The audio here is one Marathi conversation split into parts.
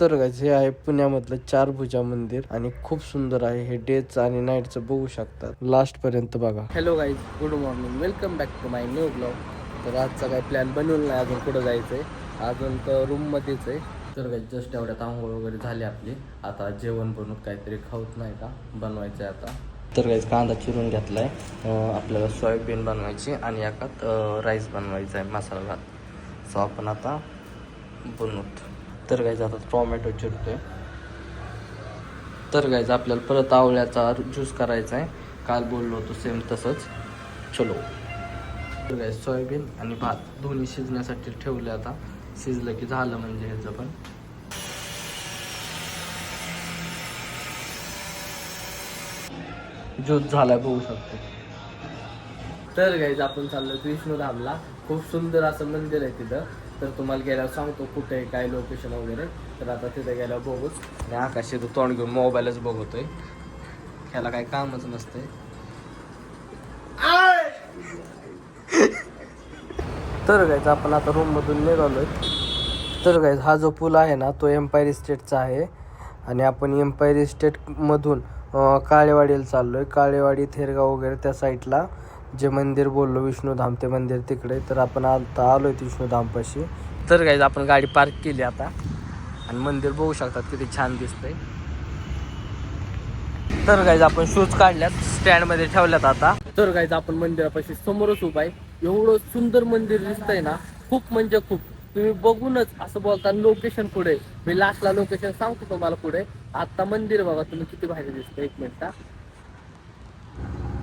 तर हे आहे पुण्यामधलं चार भुजा मंदिर आणि खूप सुंदर आहे. हे डेच आणि नाईटचं बघू शकतात. लास्ट पर्यंत बघा. Hello guys good morning welcome back to my new blog तर आजचा काही प्लॅन बनवला नाही अजून कुठं जायचंय. अजून तर रूममध्येच आहे. तर काही जस्ट एवढ्यात आंघोळ वगैरे झाली आपली. आता जेवण बनवून काहीतरी खाऊत नाही का? बनवायचं आहे आता. तर काही कांदा चिरून घेतलाय. आहे आपल्याला सोयाबीन बनवायची आणि एकात राईस बनवायचा आहे मसाला भात. सो आपण आता बनवत. तर गाईज आता टोमॅटो चिरतोय. तर गाईज आपल्याला परत आवळ्याचा ज्यूस करायचा आहे. काल बोललो होतो सेम तसंच. चलो. तर गाईज सोयाबीन आणि भात दोन्ही शिजण्यासाठी ठेवले आता. शिजलं की झालं म्हणजे ह्याचं पण. ज्यूस झालाय बघू शकतो. तर गाईज आपण चाललो विष्णुधामला. खूप सुंदर असं मंदिर आहे तिथं. तर तुम्हाला गेल्यावर सांगतो कुठे आहे काय लोकेशन वगैरे. तर आता तिथे गेल्यावर बघूच. आणि आकाश तो तोंड घेऊन मोबाईलच बघतोय. ह्याला काही कामच नसतंय. तर गाईज आपण आता रूममधून निघालोय. तर गाईज हा जो पूल आहे ना तो एम्पायर इस्टेटचा आहे. आणि आपण एम्पायर इस्टेटमधून काळेवाडीला चाललो आहे काळेवाडी थेरगाव वगैरे त्या साईडला जे मंदिर बोललो विष्णूधाम ते मंदिर तिकडे तर आपण आता आलो आहे विष्णूधामपाशी तर गाईज आपण गाडी पार्क केली आता. आणि मंदिर बघू शकतात किती छान दिसतंय. तर गाईज आपण शूज काढल्यात स्टँडमध्ये ठेवल्यात आता. तर गाईज आपण मंदिरापाशी समोरच उभा आहे. एवढं सुंदर मंदिर दिसतंय ना खूप म्हणजे खूप. तुम्ही बघूनच असं बोलता लोकेशन पुढे. मी लास्टला लोकेशन सांगतो तुम्हाला पुढे. आता मंदिर बघा तुम्ही किती भारी दिसतं एक मिनिट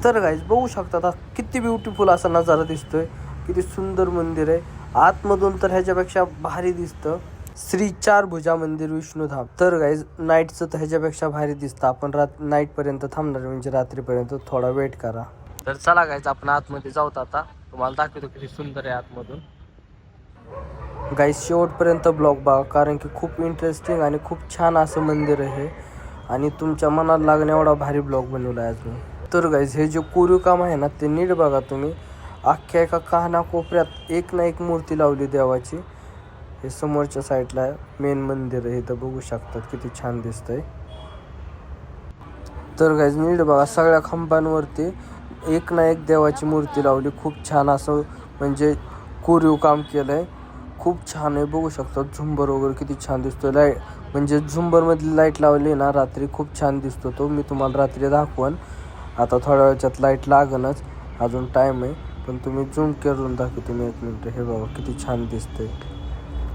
तर गाईज बघू शकता किती ब्युटिफुल असा नजारा दिसतोय. किती सुंदर मंदिर आहे. आतमधून तर ह्याच्यापेक्षा भारी दिसतं. श्री चार भुजा मंदिर विष्णुधाम तर गाईज नाईटचं तर ह्याच्यापेक्षा भारी दिसतं. आपण रात नाईटपर्यंत थांबणार म्हणजे रात्रीपर्यंत थोडा वेट करा. तर चला गाईज आपण आतमध्ये जाऊत आता. तुम्हाला दाखवतो किती सुंदर आहे आतमधून. गाईज शेवटपर्यंत ब्लॉग बघा. कारण की खूप इंटरेस्टिंग आणि खूप छान असं मंदिर आहे आणि तुमच्या मनाला लागण्या एवढा भारी ब्लॉग बनवला आहे आज मी तर गाईज हे जे कोरीव काम आहे ना ते नीट बघा तुम्ही. अख्ख्या एका काना कोपऱ्यात एक ना एक मूर्ती लावली देवाची. हे समोरच्या साईडला मेन मंदिर आहे इथं बघू शकतात किती छान दिसतंय. तर गाईज नीट बघा सगळ्या खांबांवरती एक ना एक देवाची मूर्ती लावली. खूप छान असं म्हणजे कोरीव काम केलं आहे खूप छान आहे बघू शकतात. झुंबर वगैरे किती छान दिसतो लाइट म्हणजे झुंबरमधली लाइट लावली ना रात्री खूप छान दिसतो तो. मी तुम्हाला रात्री दाखवन. आता थोड्या वेळच्यात लाइट लागणच अजून टाईम आहे. पण तुम्ही झूम करून दाखवते मी एक मिनटं हे बाबा किती छान दिसतंय.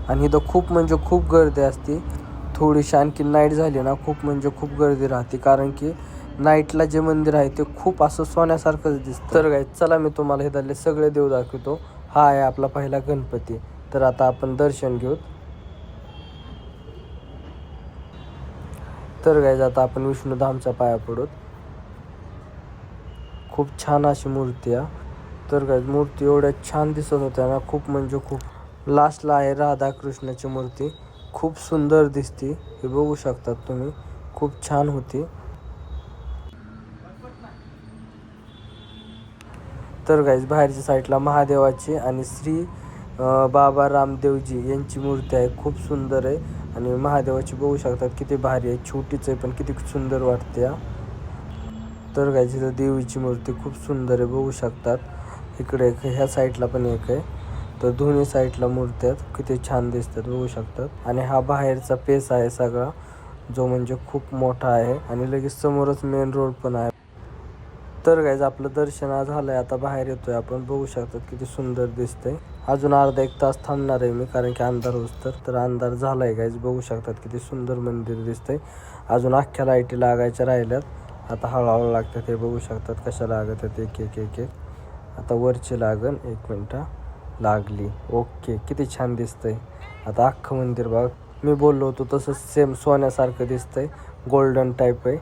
आणि इथं खूप म्हणजे खूप गर्दी असते. थोडीशी आणखी नाईट झाली ना खूप म्हणजे खूप गर्दी राहते. कारण की नाईटला जे मंदिर आहे ते खूप असं सोन्यासारखंच दिसतं. तर काय चला मी तुम्हाला हे दाले सगळे देव दाखवतो. हा आहे आपला पहिला गणपती. तर आता आपण दर्शन घेऊ तर काय आता आपण विष्णुधामच्या पाया पडूत. खूप छान अशी मूर्ती आहे. तर काय मूर्ती एवढ्या छान दिसत होत्या ना खूप म्हणजे खूप लास्टला आहे राधाकृष्णाची मूर्ती. खूप सुंदर दिसती हे बघू शकतात तुम्ही. खूप छान होती. तर गाईज बाहेरच्या साईडला महादेवाची आणि श्री बाबा रामदेवजी यांची मूर्ती आहे. खूप सुंदर आहे. आणि महादेवाची बघू शकतात किती भारी आहे छोटीच आहे पण किती सुंदर वाटते हा. तर गायची तर देवीची मूर्ती खूप सुंदर आहे बघू शकतात. इकडे एक ह्या साईडला पण एक आहे. तर दोन्ही साईडला मूर्त्या आहेत किती छान दिसतात बघू शकतात. आणि हा बाहेरचा पेस आहे सगळा जो म्हणजे खूप मोठा आहे आणि लगेच समोरच मेन रोड पण आहे. तर गायज आपलं दर्शन आज झालंय आता बाहेर येतोय आपण बघू शकतात किती सुंदर दिसतंय. अजून अर्धा एक तास थांबणार आहे मी कारण की अंधार होत तर. तर अंधार झालाय गायज बघू शकतात किती सुंदर मंदिर दिसतंय. अजून अख्ख्या लाईटी लागायच्या राहिल्यात. आता हळूहळू लागतात हे बघू शकतात कशा लागत आहेत एक एक एक एक. आता वरची लागन एक मिनटं लागली. ओके किती छान दिसतंय. आता अख्खं मंदिर बघ. मी बोललो होतो तसंच सेम सोन्यासारखं दिसतंय. गोल्डन टाईप आहे.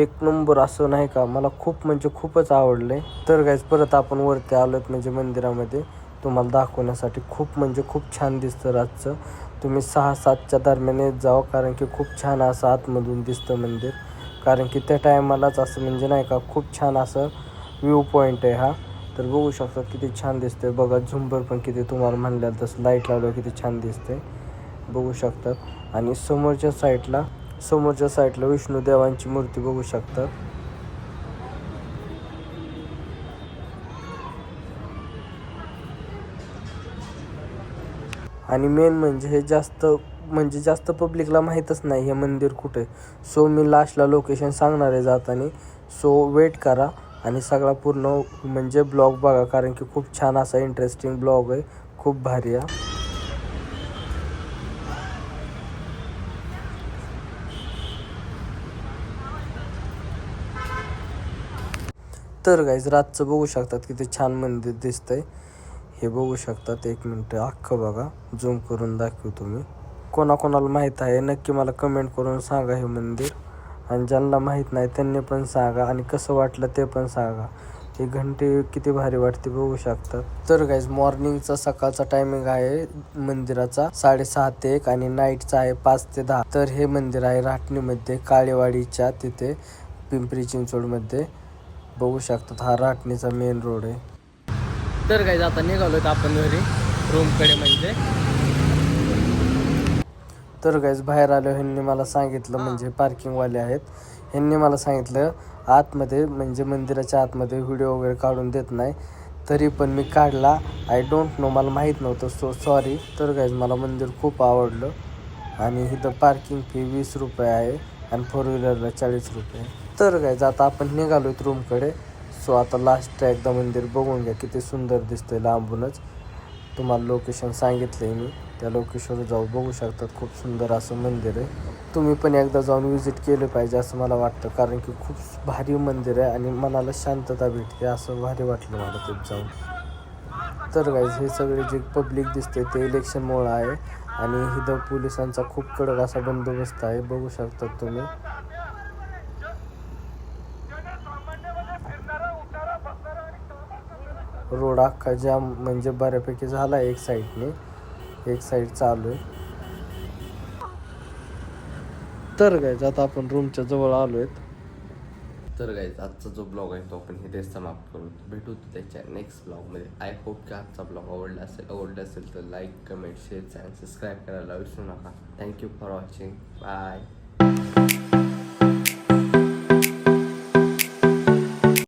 एक नंबर असं नाही का मला खूप म्हणजे खूपच आवडले तर काहीच परत आपण वरती आलोत म्हणजे मंदिरामध्ये. तुम्हाला दाखवण्यासाठी खूप म्हणजे खूप छान दिसतं रातचं. तुम्ही सहा सातच्या दरम्यान येत जावं कारण की खूप छान असं आतमधून दिसतं मंदिर. कारण की त्या टायमालाच असं म्हणजे नाही का खूप छान असं व्ह्यू पॉईंट आहे हा. तर बघू शकतात किती छान दिसते बघा झुंबर पण किती तुम्हाला म्हणल्या तसं लाइट लावलं किती छान दिसते बघू शकतात. आणि समोरच्या साईडला समोरच्या साईडला विष्णुदेवांची मूर्ती बघू शकतात. आणि मेन म्हणजे हे जास्त म्हणजे जास्त पब्लिकला माहीतच नाही हे मंदिर कुठे. सो मी लास्टला लोकेशन सांगणार आहे जाताना. सो वेट करा आणि सगळा पूर्ण म्हणजे ब्लॉग बघा कारण की खूप छान असा इंटरेस्टिंग ब्लॉग आहे. खूप भारी आहे. तर गाईज रातचं बघू शकतात किती छान मंदिर दिसतंय. हे बघू शकतात एक मिनटं. अख्खं बघा. झूम करून दाखवतो मी. कोणाकोणाला माहीत आहे नक्की मला कमेंट करून सांगा हे मंदिर. आणि ज्यांना माहीत नाही त्यांनी पण सांगा. आणि कसं वाटलं ते पण सांगा. ही घंटे किती भारी वाटते बघू शकतात तर गाईज मॉर्निंगचा सकाळचा टायमिंग आहे मंदिराचा. साडेसहा ते एक आणि नाईटचा आहे पाच ते दहा. तर हे मंदिर आहे राटणीमध्ये काळेवाडीच्या तिथे पिंपरी चिंचवडमध्ये. बघू शकतात हा राटणीचा मेन रोड आहे. तर काय आता निघालो आपण घरी? रूमकडे म्हणजे. तर गाईज बाहेर आलो ह्यांनी मला सांगितलं म्हणजे पार्किंगवाले आहेत. ह्यांनी मला सांगितलं आतमध्ये म्हणजे मंदिराच्या आतमध्ये व्हिडिओ वगैरे काढून देत नाही. तरी पण मी काढला. आय डोंट नो मला माहीत नव्हतं सो सॉरी तर गाईज मला मंदिर खूप आवडलं. आणि इथं पार्किंग फी वीस रुपये आहे आणि फोर व्हीलरला चाळीस रुपये. तर गाईज आता आपण निघालो रूमकडे सो आता लास्ट एकदा मंदिर बघून घ्या किती सुंदर दिसतंय लांबूनच. तुम्हाला लोकेशन सांगितलं आहे मी. त्या लोकेशनवर जाऊ बघू शकतात खूप सुंदर असं मंदिर आहे. तुम्ही पण एकदा जाऊन व्हिजिट केलं पाहिजे असं मला वाटतं कारण की खूप भारी मंदिर आहे आणि मनाला शांतता भेटते असं भारी वाटलं मला तिथं जाऊन. तर गाईज हे सगळे जे पब्लिक दिसते ते इलेक्शनमुळं आहे आणि इथं पोलिसांचा खूप कडक असा बंदोबस्त आहे बघू शकतात तुम्ही. रोड अख्खा जाम म्हणजे बऱ्यापैकी झाला एक साईडने एक साईड चालू आहे. तर गाईज आता आपण रूमच्या जवळ आलो आहेत. तर गाईज आजचा जो ब्लॉग आहे तो आपण इथे समाप्त करू. भेटू त्याच्या नेक्स्ट ब्लॉगमध्ये आय होप की आजचा ब्लॉग आवडला असेल आवडला असेल तर लाईक कमेंट शेअर आणि सबस्क्राईब करायला विसरू नका. Thank you for watching bye